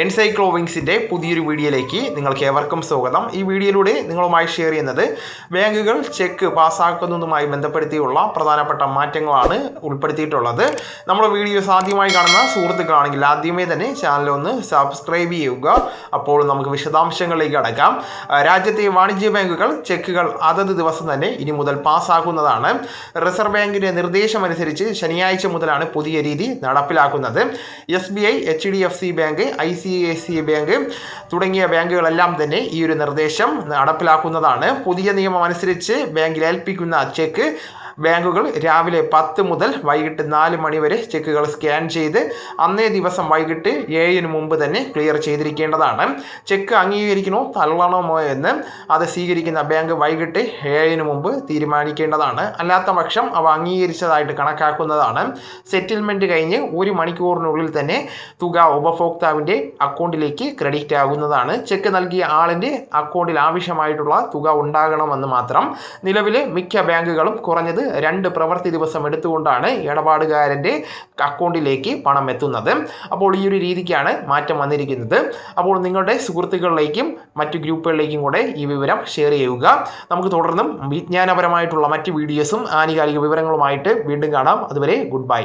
എൻസൈക്ലോവിങ്സിന്റെ പുതിയൊരു വീഡിയോയിലേക്ക് നിങ്ങൾക്ക് ഏവർക്കും സ്വാഗതം. ഈ വീഡിയോയിലൂടെ നിങ്ങളുമായി ഷെയർ ചെയ്യുന്നത് ബാങ്കുകൾ ചെക്ക് പാസ്സാക്കുന്നതുമായി ബന്ധപ്പെടുത്തിയുള്ള പ്രധാനപ്പെട്ട മാറ്റങ്ങളാണ് ഉൾപ്പെടുത്തിയിട്ടുള്ളത്. നമ്മുടെ വീഡിയോസ് ആദ്യമായി കാണുന്ന സുഹൃത്തുക്കളാണെങ്കിൽ ആദ്യമേ തന്നെ ചാനൽ ഒന്ന് സബ്സ്ക്രൈബ് ചെയ്യുക. അപ്പോൾ നമുക്ക് വിശദാംശങ്ങളിലേക്ക് അടക്കാം. രാജ്യത്തെ വാണിജ്യ ബാങ്കുകൾ ചെക്കുകൾ അതത് ദിവസം തന്നെ ഇനി മുതൽ പാസ്സാക്കുന്നതാണ് റിസർവ് ബാങ്കിന്റെ നിർദ്ദേശമനുസരിച്ച് ശനിയാഴ്ച മുതലാണ് പുതിയ രീതി നടപ്പിലാക്കുന്നത്. S B I H D F C bank I C I C bank തുടങ്ങിയ ബാങ്കുകളെല്ലാം തന്നെ ഈ ഒരു നിർദ്ദേശം നടപ്പിലാക്കുന്നതാണ്. പുതിയ നിയമം അനുസരിച്ച് ബാങ്കിൽ ഏൽപ്പിക്കുന്ന ചെക്ക് ബാങ്കുകൾ രാവിലെ പത്ത് മുതൽ വൈകിട്ട് നാല് മണി വരെ ചെക്കുകൾ സ്കാൻ ചെയ്ത് അന്നേ ദിവസം വൈകിട്ട് ഏഴിന് മുമ്പ് തന്നെ ക്ലിയർ ചെയ്തിരിക്കേണ്ടതാണ്. ചെക്ക് അംഗീകരിക്കണോ തള്ളണമോ എന്ന് അത് സ്വീകരിക്കുന്ന ബാങ്ക് വൈകിട്ട് ഏഴിന് മുമ്പ് തീരുമാനിക്കേണ്ടതാണ്. അല്ലാത്ത പക്ഷം അവ അംഗീകരിച്ചതായിട്ട് കണക്കാക്കുന്നതാണ്. സെറ്റിൽമെന്റ് കഴിഞ്ഞ് ഒരു മണിക്കൂറിനുള്ളിൽ തന്നെ തുക ഉപഭോക്താവിന്റെ അക്കൗണ്ടിലേക്ക് ക്രെഡിറ്റ് ആകുന്നതാണ്. ചെക്ക് നൽകിയ ആളിന്റെ അക്കൗണ്ടിൽ ആവശ്യമായിട്ടുള്ള തുക ഉണ്ടാകണമെന്ന് മാത്രം. നിലവിലെ മിക്ക ബാങ്കുകളും കുറഞ്ഞത് രണ്ട് പ്രവൃത്തി ദിവസം എടുത്തുകൊണ്ടാണ് ഇടപാടുകാരന്റെ അക്കൗണ്ടിലേക്ക് പണം എത്തുന്നത്. അപ്പോൾ ഈ ഒരു രീതിക്കാണ് മാറ്റം വന്നിരിക്കുന്നത്. അപ്പോൾ നിങ്ങളുടെ സുഹൃത്തുക്കളിലേക്കും മറ്റു ഗ്രൂപ്പുകളിലേക്കും കൂടെ ഈ വിവരം ഷെയർ ചെയ്യുക. നമുക്ക് തുടർന്നും വിജ്ഞാനപരമായിട്ടുള്ള മറ്റ് വീഡിയോസും ആനുകാലിക വിവരങ്ങളുമായിട്ട് വീണ്ടും കാണാം. അതുവരെ ഗുഡ് ബൈ.